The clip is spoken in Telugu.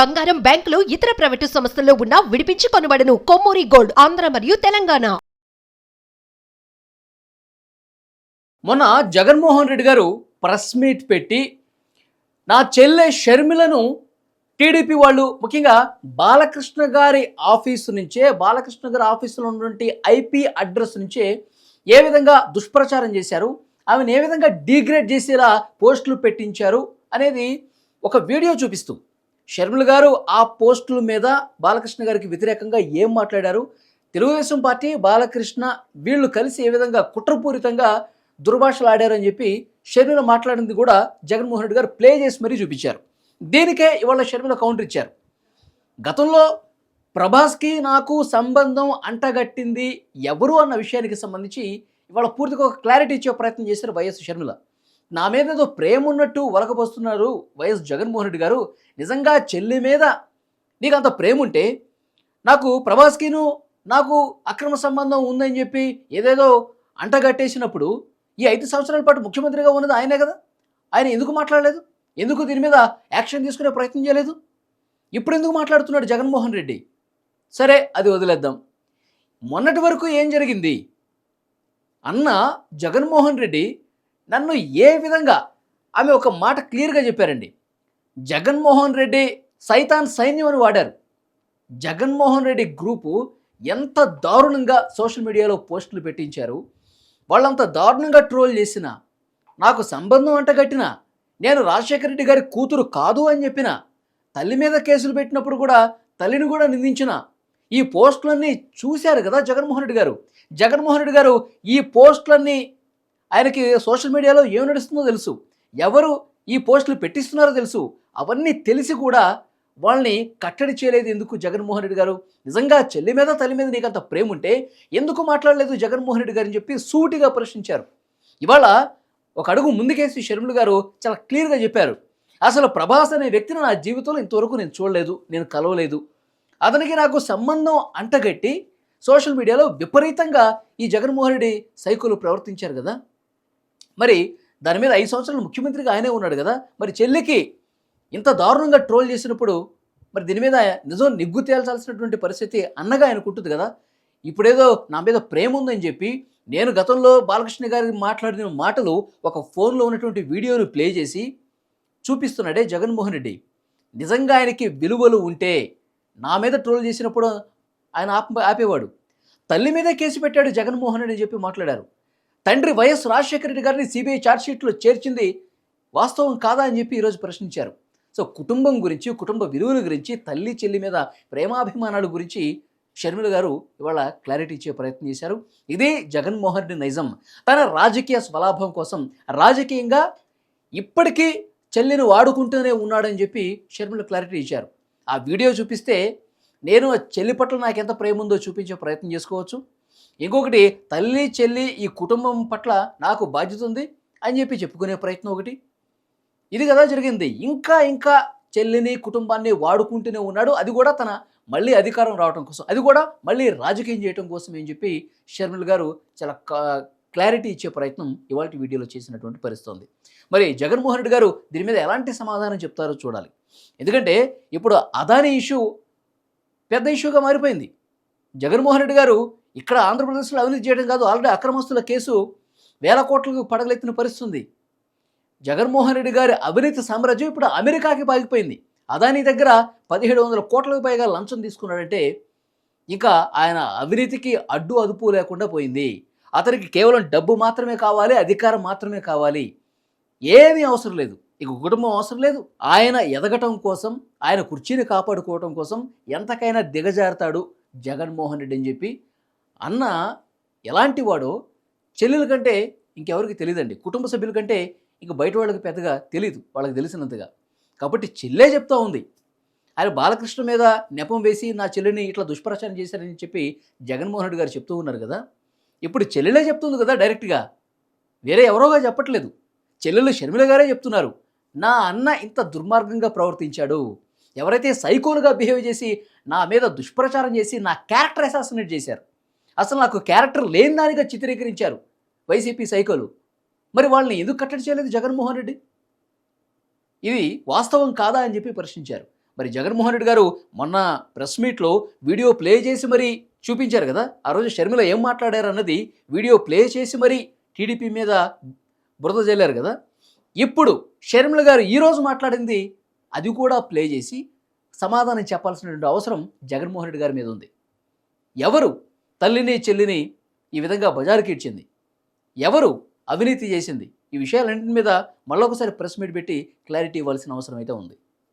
బంగారం బ్యాంకులు ఇతర ప్రైవేటు సంస్థల్లో ఉన్న విడిపించి కొనబడను. కొమ్మూరి గోల్డ్ ఆంధ్ర మరియు తెలంగాణ. మొన్న జగన్మోహన్ రెడ్డి గారు ప్రెస్ మీట్ పెట్టి నా చెల్లె షర్మిలను టీడీపీ వాళ్ళు ముఖ్యంగా బాలకృష్ణ గారి ఆఫీసు నుంచే బాలకృష్ణ గారి ఆఫీసులో ఉన్నటువంటి ఐపీ అడ్రస్ నుంచే ఏ విధంగా దుష్ప్రచారం చేశారు ఆమెను ఏ విధంగా డీగ్రేడ్ చేసేలా పోస్టులు పెట్టించారు అనేది ఒక వీడియో చూపిస్తూ షర్మిల గారు ఆ పోస్టుల మీద బాలకృష్ణ గారికి వ్యతిరేకంగా ఏం మాట్లాడారు? తెలుగుదేశం పార్టీ బాలకృష్ణ వీళ్ళు కలిసి ఏ విధంగా కుట్రపూరితంగా దుర్భాషలు ఆడారని చెప్పి షర్మిల మాట్లాడింది కూడా జగన్మోహన్ రెడ్డి గారు ప్లే చేసి మరీ చూపించారు. దీనికే ఇవాళ షర్మిల కౌంటర్ ఇచ్చారు. గతంలో ప్రభాస్కి నాకు సంబంధం అంటగట్టింది ఎవరు అన్న విషయానికి సంబంధించి ఇవాళ పూర్తిగా ఒక క్లారిటీ ఇచ్చే ప్రయత్నం చేశారు వైఎస్ షర్మిల. నా మీద ఏదో ప్రేమ ఉన్నట్టు వలకపోస్తున్నారు వైఎస్ జగన్మోహన్ రెడ్డి గారు. నిజంగా చెల్లి మీద నీకు అంత ప్రేమ ఉంటే నాకు ప్రభాస్కిను నాకు అక్రమ సంబంధం ఉందని చెప్పి ఏదేదో అంటగట్టేసినప్పుడు ఈ ఐదు సంవత్సరాల పాటు ముఖ్యమంత్రిగా ఉన్నది ఆయనే కదా. ఆయన ఎందుకు మాట్లాడలేదు? ఎందుకు దీని మీద యాక్షన్ తీసుకునే ప్రయత్నం చేయలేదు? ఇప్పుడు ఎందుకు మాట్లాడుతున్నాడు జగన్మోహన్ రెడ్డి? సరే అది వదిలేద్దాం. మొన్నటి వరకు ఏం జరిగింది? అన్న జగన్మోహన్ రెడ్డి నన్ను ఏ విధంగా ఆమె ఒక మాట క్లియర్గా చెప్పారండి. జగన్మోహన్ రెడ్డి సైతాన్ సైన్యం అని వాడారు. జగన్మోహన్ రెడ్డి గ్రూపు ఎంత దారుణంగా సోషల్ మీడియాలో పోస్టులు పెట్టించారు. వాళ్ళంత దారుణంగా ట్రోల్ చేసిన నాకు సంబంధం అంటగట్టిన నేను రాజశేఖర రెడ్డి గారి కూతురు కాదు అని చెప్పిన తల్లి మీద కేసులు పెట్టినప్పుడు కూడా తల్లిని కూడా నిందించిన ఈ పోస్టులన్నీ చూశారు కదా జగన్మోహన్ రెడ్డి గారు. జగన్మోహన్ రెడ్డి గారు ఈ పోస్టులన్నీ ఆయనకి సోషల్ మీడియాలో ఏం నడుస్తుందో తెలుసు. ఎవరు ఈ పోస్టులు పెట్టిస్తున్నారో తెలుసు. అవన్నీ తెలిసి కూడా వాళ్ళని కట్టడి చేయలేదు ఎందుకు జగన్మోహన్ రెడ్డి గారు? నిజంగా చెల్లి మీద తల్లి మీద నీకంత ప్రేమ ఉంటే ఎందుకు మాట్లాడలేదు జగన్మోహన్ రెడ్డి గారు అని చెప్పి సూటిగా ప్రశ్నించారు. ఇవాళ ఒక అడుగు ముందుకేసి షర్మిల గారు చాలా క్లియర్గా చెప్పారు. అసలు ప్రభాస్ అనే వ్యక్తిని నా జీవితంలో ఇంతవరకు నేను చూడలేదు నేను కలవలేదు. అతనికి నాకు సంబంధం అంటగట్టి సోషల్ మీడియాలో విపరీతంగా ఈ జగన్మోహన్ రెడ్డి సైకులు ప్రవర్తించారు కదా. మరి దాని మీద ఐదు సంవత్సరాలు ముఖ్యమంత్రిగా ఆయనే ఉన్నాడు కదా. మరి చెల్లికి ఇంత దారుణంగా ట్రోల్ చేసినప్పుడు మరి దీని మీద నిజం నిగ్గు తేల్చాల్సినటువంటి పరిస్థితి అన్నగా ఆయనకు ఉంటుంది కదా. ఇప్పుడేదో నా మీద ప్రేమ ఉందని చెప్పి నేను గతంలో బాలకృష్ణ గారి మాట్లాడిన మాటలు ఒక ఫోన్లో ఉన్నటువంటి వీడియోను ప్లే చేసి చూపిస్తున్నాడే జగన్మోహన్ రెడ్డి. నిజంగా ఆయనకి విలువలు ఉంటే నా మీద ట్రోల్ చేసినప్పుడు ఆయన ఆప ఆపేవాడు. తల్లి మీదే కేసు పెట్టాడు జగన్మోహన్ రెడ్డి అని చెప్పి మాట్లాడారు. తండ్రి వైఎస్ రాజశేఖర రెడ్డి గారిని సిబిఐ ఛార్జ్షీట్లో చేర్చింది వాస్తవం కాదా అని చెప్పి ఈరోజు ప్రశ్నించారు. సో కుటుంబం గురించి కుటుంబ విలువల గురించి తల్లి చెల్లి మీద ప్రేమాభిమానాల గురించి షర్మిల గారు ఇవాళ క్లారిటీ ఇచ్చే ప్రయత్నం చేశారు. ఇదే జగన్మోహన్ రెడ్డి నైజం. తన రాజకీయ స్వలాభం కోసం రాజకీయంగా ఇప్పటికీ చెల్లిని వాడుకుంటూనే ఉన్నాడని చెప్పి షర్మిల క్లారిటీ ఇచ్చారు. ఆ వీడియో చూపిస్తే నేను ఆ చెల్లి పట్ల నాకు ఎంత ప్రేమ ఉందో చూపించే ప్రయత్నం చేసుకోవచ్చు. ఇంకొకటి తల్లి చెల్లి ఈ కుటుంబం పట్ల నాకు బాధ్యత ఉంది అని చెప్పి చెప్పుకునే ప్రయత్నం ఒకటి. ఇది కదా జరిగింది. ఇంకా ఇంకా చెల్లిని కుటుంబాన్ని వాడుకుంటూనే ఉన్నాడు. అది కూడా తన మళ్ళీ అధికారం రావడం కోసం. అది కూడా మళ్ళీ రాజకీయం చేయడం కోసం అని చెప్పి షర్మిల్ గారు చాలా క్లారిటీ ఇచ్చే ప్రయత్నం ఇవాళ వీడియోలో చేసినటువంటి పరిస్థితుంది. మరి జగన్మోహన్ రెడ్డి గారు దీని మీద ఎలాంటి సమాధానం చెప్తారో చూడాలి. ఎందుకంటే ఇప్పుడు అదాని ఇష్యూ పెద్ద ఇష్యూగా మారిపోయింది. జగన్మోహన్ రెడ్డి గారు ఇక్కడ ఆంధ్రప్రదేశ్లో అవినీతి చేయడం కాదు. ఆల్రెడీ అక్రమస్తుల కేసు వేల కోట్లకు పడగలెత్తిన పరిస్థితుంది జగన్మోహన్ రెడ్డి గారి అవినీతి సామ్రాజ్యం ఇప్పుడు అమెరికాకి పాగిపోయింది. అదాని దగ్గర పదిహేడు వందల కోట్లకు పైగా లంచం తీసుకున్నాడంటే ఇంకా ఆయన అవినీతికి అడ్డు అదుపు లేకుండా పోయింది. అతనికి కేవలం డబ్బు మాత్రమే కావాలి అధికారం మాత్రమే కావాలి. ఏమీ అవసరం లేదు. ఇక కుటుంబం అవసరం లేదు. ఆయన ఎదగటం కోసం ఆయన కుర్చీని కాపాడుకోవటం కోసం ఎంతకైనా దిగజారుతాడు జగన్మోహన్ రెడ్డి అని చెప్పి అన్న ఎలాంటి వాడో చెల్లెల కంటే ఇంకెవరికి తెలియదండి కుటుంబ సభ్యుల కంటే ఇంక బయట వాళ్ళకి పెద్దగా తెలియదు వాళ్ళకి తెలిసినంతగా. కాబట్టి చెల్లె చెప్తా ఉంది. ఆయన బాలకృష్ణ మీద నెపం వేసి నా చెల్లిని ఇట్లా దుష్ప్రచారం చేశారని చెప్పి జగన్మోహన్ రెడ్డి గారు చెప్తూ ఉన్నారు కదా. ఇప్పుడు చెల్లెలే చెప్తుంది కదా డైరెక్ట్గా. వేరే ఎవరోగా చెప్పట్లేదు. చెల్లెలు షర్మిల గారే చెప్తున్నారు. నా అన్న ఇంత దుర్మార్గంగా ప్రవర్తించాడు. ఎవరైతే సైకోలుగా బిహేవ్ చేసి నా మీద దుష్ప్రచారం చేసి నా క్యారెక్టర్ అసాసినేట్ చేశారు. అసలు నాకు క్యారెక్టర్ లేని దానిగా చిత్రీకరించారు వైసీపీ సైకోలు. మరి వాళ్ళని ఎందుకు కట్టడి చేయలేదు జగన్మోహన్ రెడ్డి? ఇది వాస్తవం కాదా అని చెప్పి ప్రశ్నించారు. మరి జగన్మోహన్ రెడ్డి గారు మొన్న ప్రెస్ మీట్లో వీడియో ప్లే చేసి మరి చూపించారు కదా? ఆ రోజు షర్మిల ఏం మాట్లాడారు అన్నది వీడియో ప్లే చేసి మరి టీడీపీ మీద బురద జల్లారు కదా? ఇప్పుడు షర్మిల గారు ఈరోజు మాట్లాడింది అది కూడా ప్లే చేసి సమాధానం చెప్పాల్సినటువంటి అవసరం జగన్మోహన్ రెడ్డి గారి మీద ఉంది. ఎవరు? తల్లిని చెల్లిని ఈ విధంగా బజారుకి ఇచ్చింది ఎవరు అవినీతి చేసింది? ఈ విషయాలన్నింటి మీద మళ్ళొకసారి ప్రెస్ మీట్ పెట్టి క్లారిటీ ఇవ్వాల్సిన అవసరం అయితే ఉంది.